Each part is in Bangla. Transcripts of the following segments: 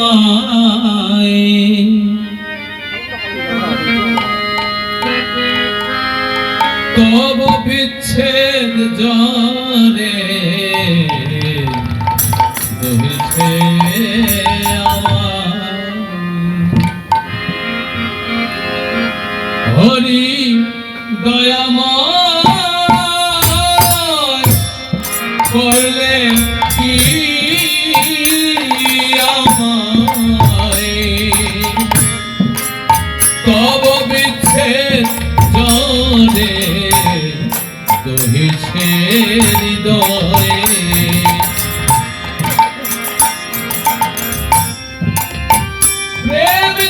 তোমায়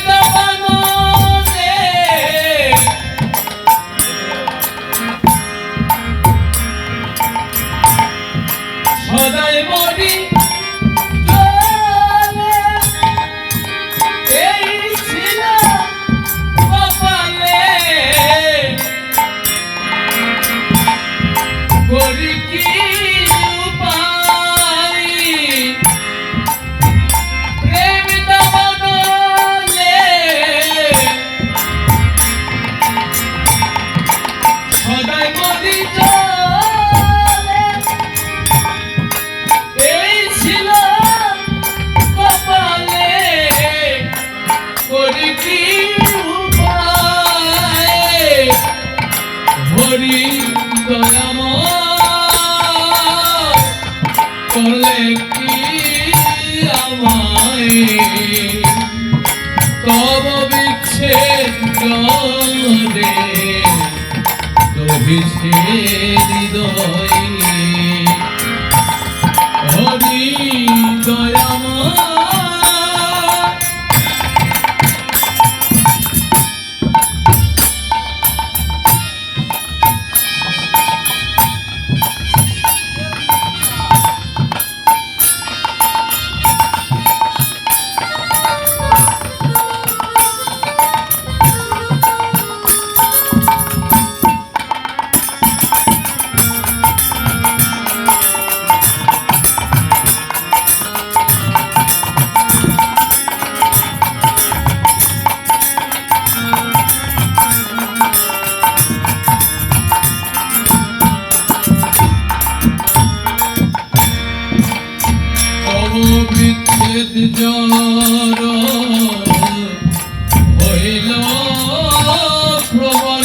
Canta pra nós. করি দয়াম করলে কি আমায়? তব বিচ্ছেদ রে দহিছে হৃদয়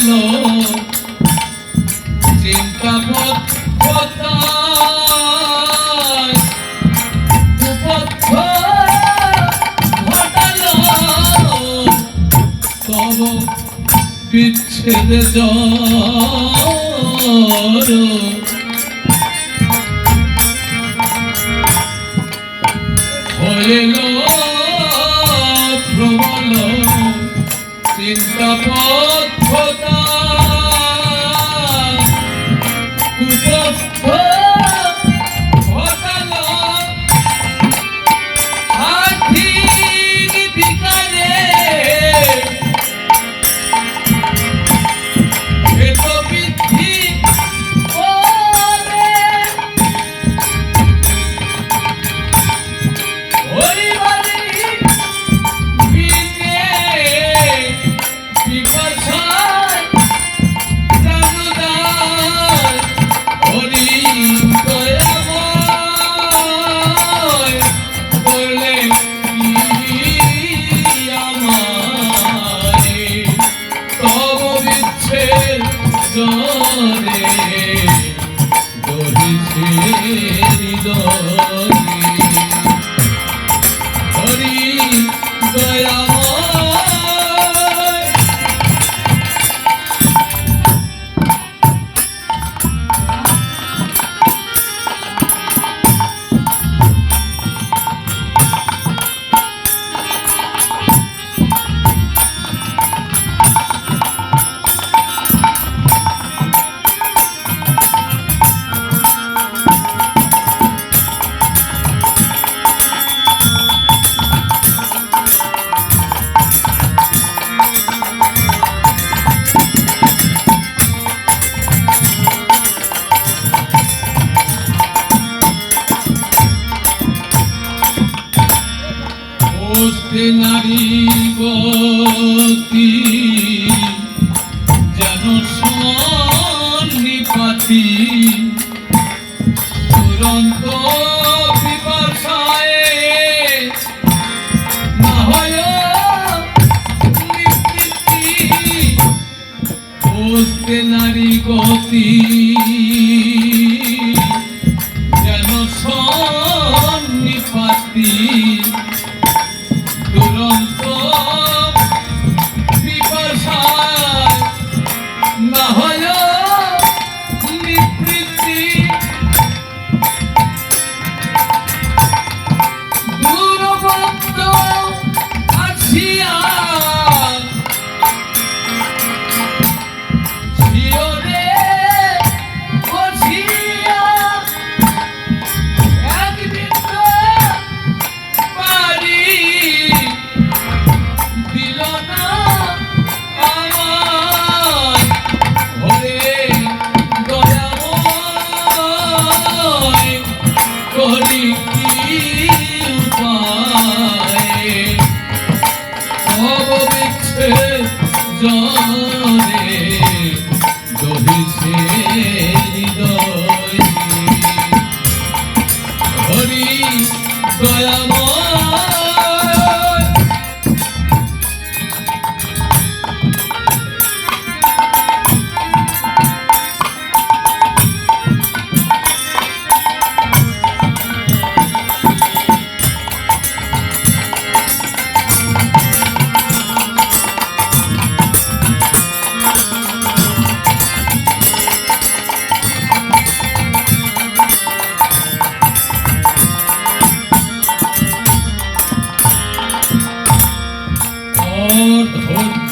ভালো চিন্তা বোধ তব বিচ্ছেদ জর হয়ে চিন্তা পথ কাঁধে নারী গতি যেন সন্নিপাতি দুরন্ত বিপাশায় না হয় নারী গতি।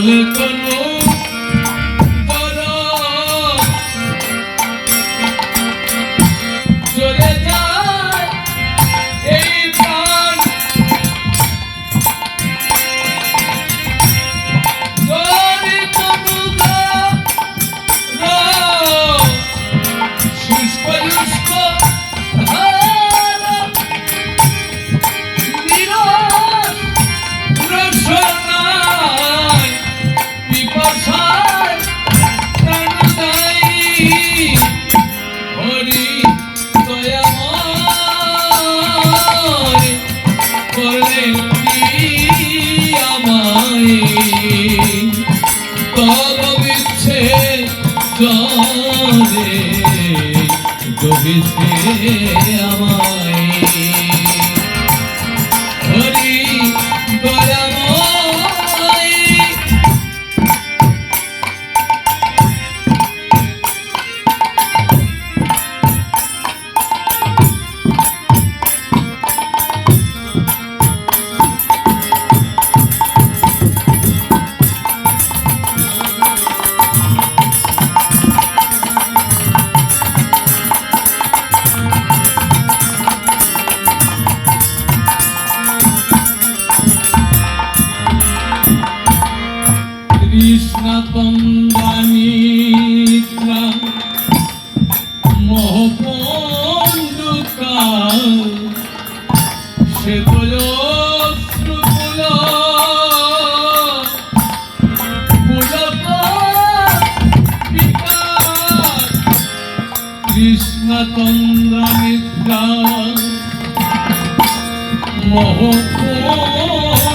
Malcolm. কৃষ্ণচন্দ্রমিত্রা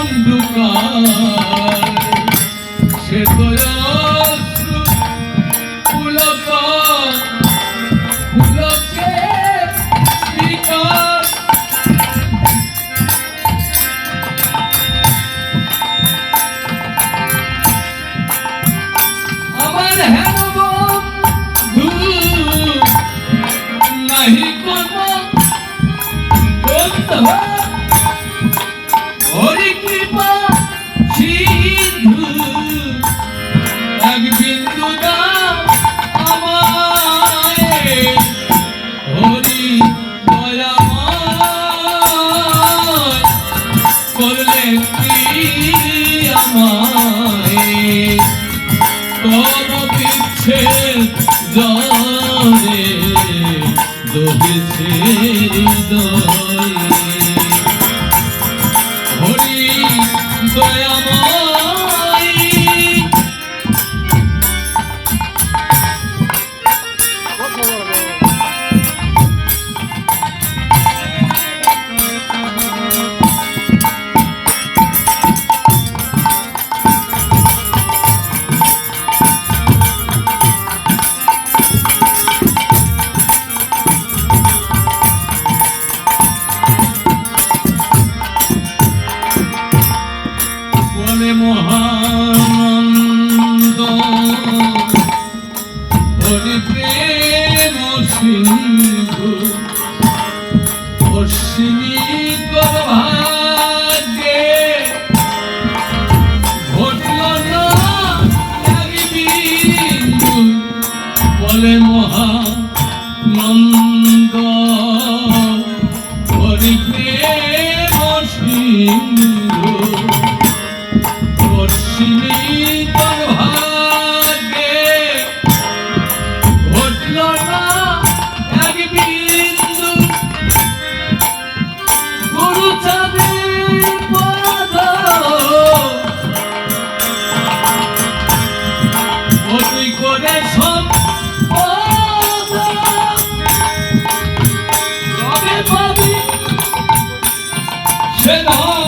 মহকুণ্ডকার সে দয়া Hare Mohan. অতি করে পাবি সে ধন